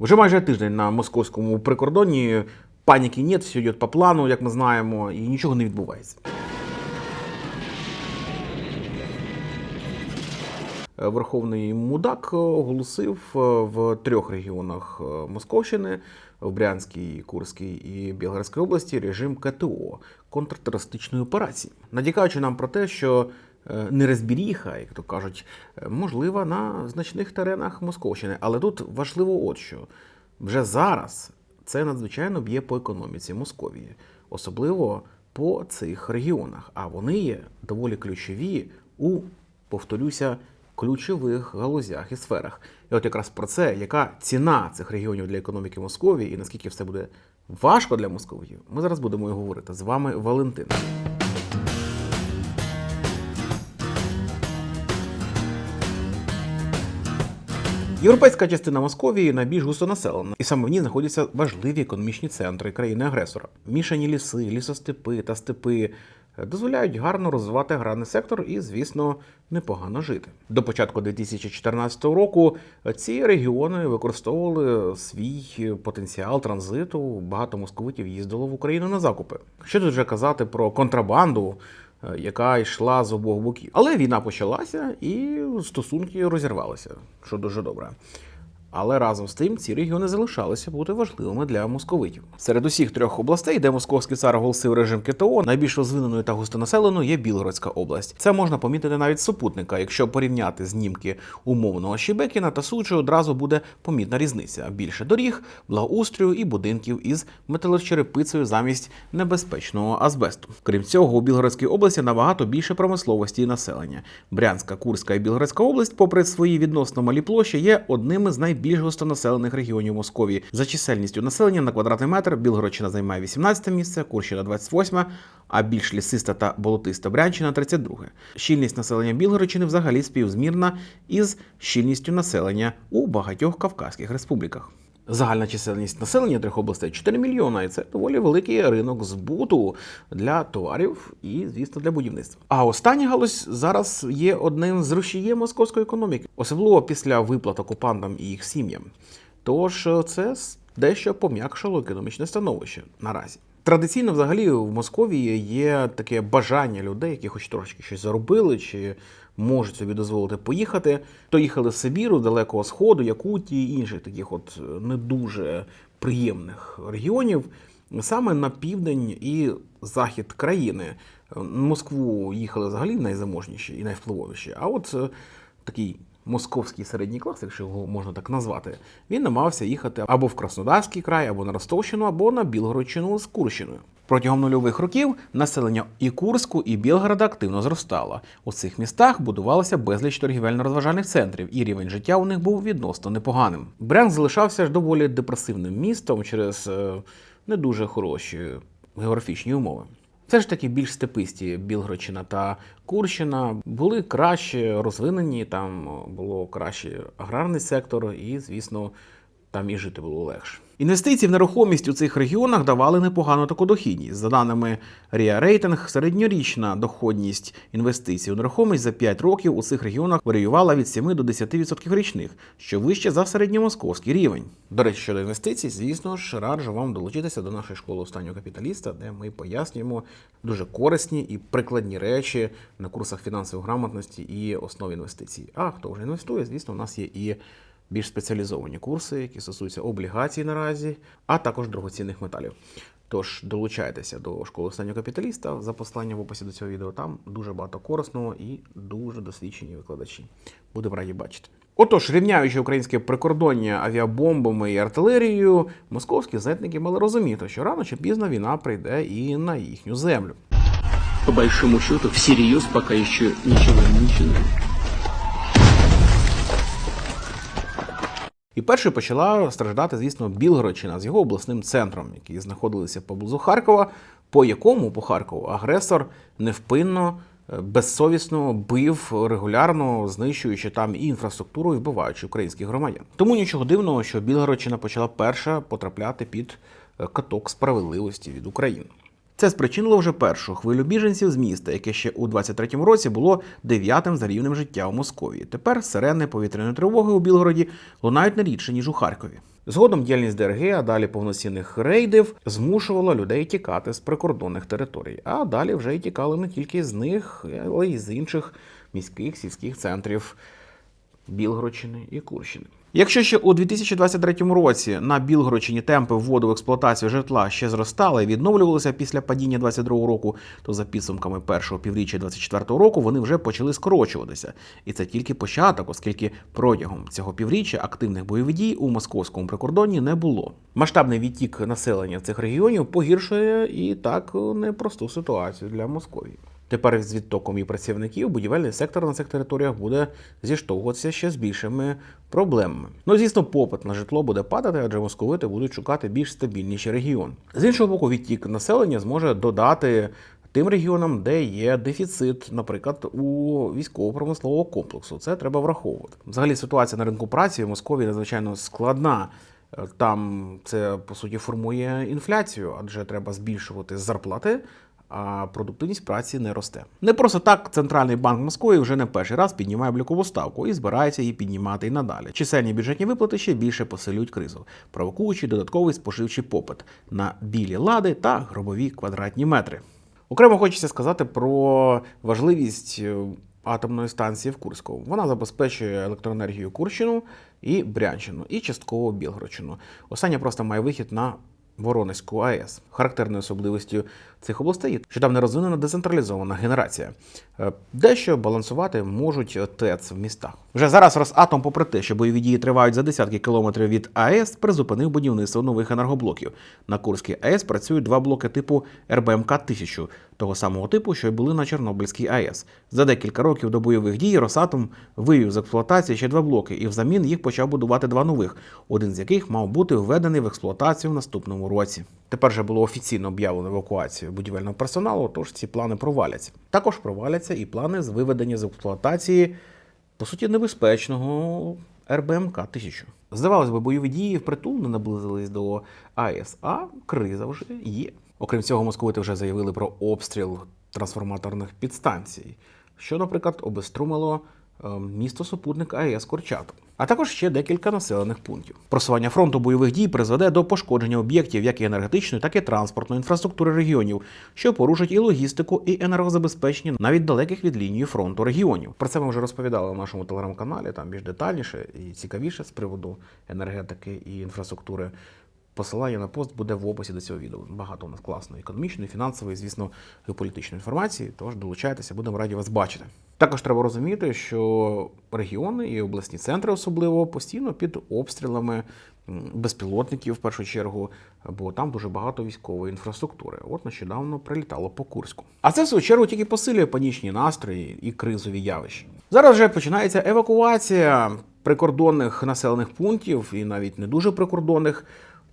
Вже майже тиждень на московському прикордонні паніки нет, все йде по плану, як ми знаємо, і нічого не відбувається. Верховний мудак оголосив е, в трьох регіонах е, Московщини в Брянській, Курській і Білгородській області режим КТО контртерористичної операції, надікаючи нам про те, що нерозбіріха, як то кажуть, е, можлива на значних теренах Московщини. Але тут важливо от що вже зараз це надзвичайно б'є по економіці Московії, особливо по цих регіонах. А вони є доволі ключові у, повторюся, ключових галузях і сферах. І от якраз про це, яка ціна цих регіонів для економіки Московії і наскільки все буде важко для московитів, ми зараз будемо і говорити. З вами Валентин. Європейська частина Московії найбільш густонаселена, і саме в ній знаходяться важливі економічні центри країни-агресора. Мішані ліси, лісостепи та степи дозволяють гарно розвивати аграрний сектор і, звісно, непогано жити. До початку 2014 року ці регіони використовували свій потенціал транзиту. Багато московитів їздило в Україну на закупи. Що тут вже казати про контрабанду? Е, яка йшла з обох боків. Але війна почалася і стосунки розірвалися, що дуже добре. Але разом з тим ці регіони залишалися бути важливими для московитів. Серед усіх трьох областей, де московський цар оголосив режим КТО, найбільш розвиненою та густонаселеною є Білгородська область. Це можна помітити навіть з супутника. Якщо порівняти знімки умовного Щебекіна та Суджі, одразу буде помітна різниця: більше доріг, благоустрою і будинків із металочерепицею замість небезпечного азбесту. Крім цього, у Білгородській області набагато більше промисловості і населення. Брянська, Курська і Білгородська область, попри свої відносно малі площі, є одним із найбільш густонаселених регіонів Московії. За чисельністю населення на квадратний метр Білгородщина займає 18 місце, Курщина 28, а більш лісиста та болотиста Брянщина 32. Щільність населення Білгородщини взагалі співзмірна із щільністю населення у багатьох Кавказьких республіках. Загальна чисельність населення трьох областей 4 мільйона, і це доволі великий ринок збуту для товарів і, звісно, для будівництва. А остання галузь зараз є одним з рушієм московської економіки, особливо після виплат окупантам і їх сім'ям. Тож це дещо пом'якшило економічне становище наразі. Традиційно, взагалі, в Московії є таке бажання людей, які хоч трошки щось заробили, чи можуть собі дозволити поїхати. То їхали з Сибіру, Далекого Сходу, Якутії інших таких от е, не дуже приємних регіонів, саме на південь і захід країни. Е, Москву їхали взагалі найзаможніші і найвпливовіші. А от е, такий московський середній клас, якщо його можна так назвати, він намагався їхати або в Краснодарський край, або на Ростовщину, або на Білгородщину з Курщиною. Протягом нульових років населення і Курську, і Білгорода активно зростало. У цих містах будувалося безліч торгівельно-розважальних центрів, і рівень життя у них був відносно непоганим. Брянськ залишався ж доволі депресивним містом через е, не дуже хороші географічні умови. Все ж таки більш степисті Білгородщина та Курщина були краще розвинені, там було краще аграрний сектор, і, звісно, там і жити було легше. Інвестиції в нерухомість у цих регіонах давали непогану таку дохідність. За даними RIA Rating, середньорічна доходність інвестицій у нерухомість за 5 років у цих регіонах варіювала від 7 до 10% річних, що вище за середньомосковський рівень. До речі, щодо інвестицій, звісно ж, раджу вам долучитися до нашої школи останнього капіталіста, де ми пояснюємо дуже корисні і прикладні речі на курсах фінансової грамотності і основ інвестицій. А хто вже інвестує, звісно, у нас є і більш спеціалізовані курси, які стосуються облігацій наразі, а також дорогоцінних металів. Тож долучайтеся до школи останнього капіталіста за посиланням в описі до цього відео. Там дуже багато корисного і дуже досвідчені викладачі. Будемо раді бачити. Отож, рівняючи українське прикордоння авіабомбами і артилерією, московські зетники мали розуміти, що рано чи пізно війна прийде і на їхню землю. По большому счету, всерьез пока еще ничего не начинали. І першою почала страждати, звісно, Білгородщина з його обласним центром, який знаходилися поблизу Харкова, по якому по Харкову агресор невпинно, е, безсовісно бив регулярно, знищуючи там і інфраструктуру, і вбиваючи українських громадян. Тому нічого дивного, що Білгородщина почала перша потрапляти під е, каток справедливості від України. Це спричинило вже першу хвилю біженців з міста, яке ще у 23-му році було дев'ятим за рівнем життя у Московії. Тепер сирени повітряної тривоги у Білгороді лунають не рідше, ніж у Харкові. Згодом діяльність ДРГ, а далі повноцінних рейдів змушувала людей тікати з прикордонних територій. А далі вже й тікали не тільки з них, але й з інших міських сільських центрів Білгородщини і Курщини. Якщо ще у 2023 році на Білгородщині темпи вводу в експлуатацію житла ще зростали і відновлювалися після падіння 22 року, то за підсумками першого півріччя 24 року вони вже почали скорочуватися. І це тільки початок, оскільки протягом цього півріччя активних бойових дій у московському прикордонні не було. Масштабний відтік населення цих регіонів погіршує і так непросту ситуацію для Московії. Тепер з відтоком і працівників будівельний сектор на цих територіях буде зіштовхуватися ще з більшими проблемами. Ну, звісно, попит на житло буде падати, адже московити будуть шукати більш стабільніший регіон. З іншого боку, відтік населення зможе додати тим регіонам, де є дефіцит, наприклад, у військово-промислового комплексу. Це треба враховувати. Взагалі ситуація на ринку праці в Московії надзвичайно складна. Там це по суті формує інфляцію, адже треба збільшувати зарплати. А продуктивність праці не росте. Не просто так центральний банк Москви вже не перший раз піднімає облікову ставку і збирається її піднімати і надалі. Чисельні бюджетні виплати ще більше посилюють кризу, провокуючи додатковий споживчий попит на білі лади та гробові квадратні метри. Окремо хочеться сказати про важливість е, атомної станції в Курську. Вона забезпечує електроенергію Курщину і Брянщину, і частково Білгородщину. Остання просто має вихід на Воронезьку АЕС. Характерною особливістю цих областей є, що там не розвинена децентралізована генерація. Е, Дещо балансувати можуть ТЕЦ в містах. Вже зараз Росатом, попри те, що бойові дії тривають за десятки кілометрів від АЕС, призупинив будівництво нових енергоблоків. На Курській АЕС працюють два блоки типу РБМК 1000 того самого типу, що й були на Чорнобильській АЕС. За декілька років до бойових дій Росатом вивів з експлуатації ще два блоки, і взамін їх почав будувати два нових, один з яких мав бути введений в експлуатацію в наступному році. Тепер же було офіційно об'явлено евакуацію будівельного персоналу, тож ці плани проваляться. Також проваляться і плани з виведення з експлуатації, по суті, небезпечного РБМК 1000. Здавалось би, бойові дії впритул не наблизились до АЕС, а криза вже є. Окрім цього, московити вже заявили про обстріл трансформаторних підстанцій, що, наприклад, обеструмило е, місто супутник АЕС Корчатов, а також ще декілька населених пунктів. Просування фронту бойових дій призведе до пошкодження об'єктів як і енергетичної, так і транспортної інфраструктури регіонів, що порушить і логістику, і енергозабезпечення навіть далеких від лінії фронту регіонів. Про це ми вже розповідали в нашому телеграм-каналі, там більш детальніше і цікавіше з приводу енергетики і інфраструктури. Посилання на пост буде в описі до цього відео. Багато у нас класної економічної, фінансової, звісно, геополітичної інформації. Тож долучайтеся, будемо раді вас бачити. Також треба розуміти, що регіони і обласні центри особливо постійно під обстрілами безпілотників в першу чергу, бо там дуже багато військової інфраструктури. От нещодавно прилітало по Курську. А це в свою чергу тільки посилює панічні настрої і кризові явища. Зараз вже починається евакуація прикордонних населених пунктів і навіть не дуже прикордонних.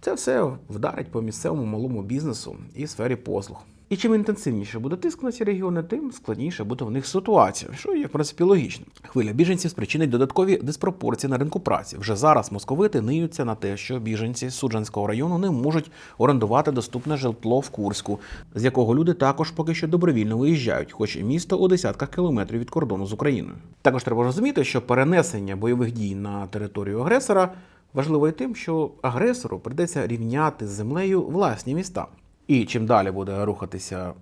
Це все вдарить по місцевому малому бізнесу і сфері послуг. І чим інтенсивніше буде тиск на ці регіони, тим складніше буде в них ситуація, що є в принципі логічно. Хвиля біженців спричинить додаткові диспропорції на ринку праці. Вже зараз московити ниються на те, що біженці Суджанського району не можуть орендувати доступне житло в Курську, з якого люди також поки що добровільно виїжджають, хоч і місто у десятках кілометрів від кордону з Україною. Також треба розуміти, що перенесення бойових дій на територію агресора важливо і тим, що агресору прийдеться рівняти з землею власні міста. І чим далі буде рухатися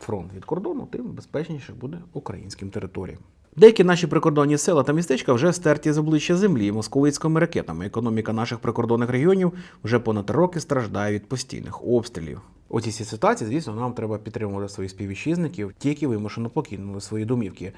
фронт від кордону, тим безпечніше буде українським територіям. Деякі наші прикордонні села та містечка вже стерті з обличчя землі московицькими ракетами. Економіка наших прикордонних регіонів вже понад роки страждає від постійних обстрілів. У цій ситуації, звісно, нам треба підтримувати своїх співвітчизників, ті, які вимушено покинули свої домівки.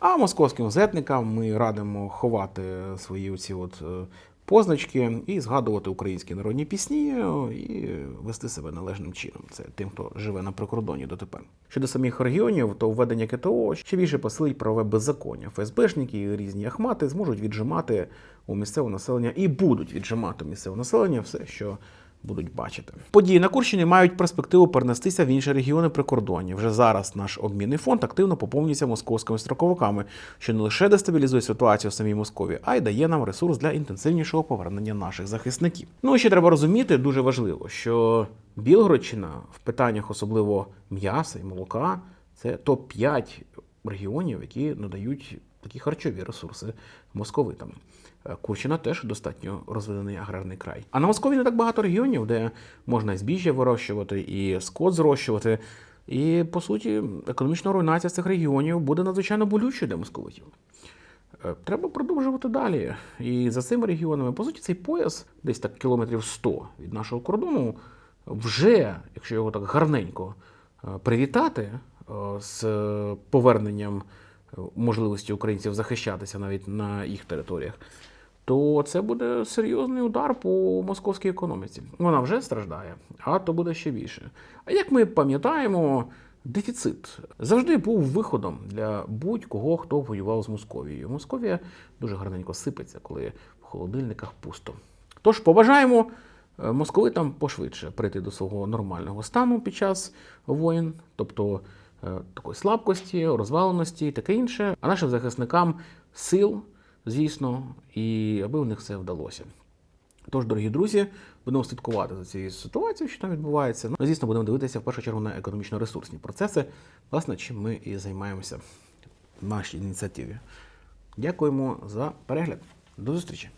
А московським зетникам ми радимо ховати свої оці от е, позначки і згадувати українські народні пісні е, і вести себе належним чином. Це тим, хто живе на прикордоні дотепер. Щодо самих регіонів, то введення КТО ще більше посилить правове беззаконня. ФСБшники і різні ахмати зможуть віджимати у місцевого населення і будуть віджимати у місцевого населення все, що будуть бачити. Події на Курщині мають перспективу перенестися в інші регіони прикордонні. Вже зараз наш обмінний фонд активно поповнюється московськими строковиками, що не лише дестабілізує ситуацію в самій Москові, а й дає нам ресурс для інтенсивнішого повернення наших захисників. Ну і ще треба розуміти, дуже важливо, що Білгородщина в питаннях особливо м'яса і молока це топ 5 регіонів, які надають такі харчові ресурси московитам. Е, Курщина теж достатньо розвинений аграрний край. А на Москові не так багато регіонів, де можна і збіжжя вирощувати, і скот зрощувати. І по суті, економічна руйнація цих регіонів буде надзвичайно болючою для московитів. Е, Треба продовжувати далі. І за цими регіонами, по суті, цей пояс, десь так кілометрів 100 від нашого кордону, вже, якщо його так гарненько е, привітати з поверненням можливості українців захищатися навіть на їх територіях, то це буде серйозний удар по московській економіці. Вона вже страждає, а то буде ще більше. А як ми пам'ятаємо, дефіцит завжди був виходом для будь-кого, хто воював з Московією. Московія дуже гарненько сипеться, коли в холодильниках пусто. Тож побажаємо е, московитам пошвидше прийти до свого нормального стану під час воїн, тобто такої слабкості, розваленості і таке інше, а нашим захисникам сил, звісно, і аби у них все вдалося. Тож, дорогі друзі, будемо слідкувати за цією ситуацією, що там відбувається. Ну, звісно, будемо дивитися в першу чергу на економічно-ресурсні процеси, власне, чим ми і займаємося в нашій ініціативі. Дякуємо за перегляд. До зустрічі!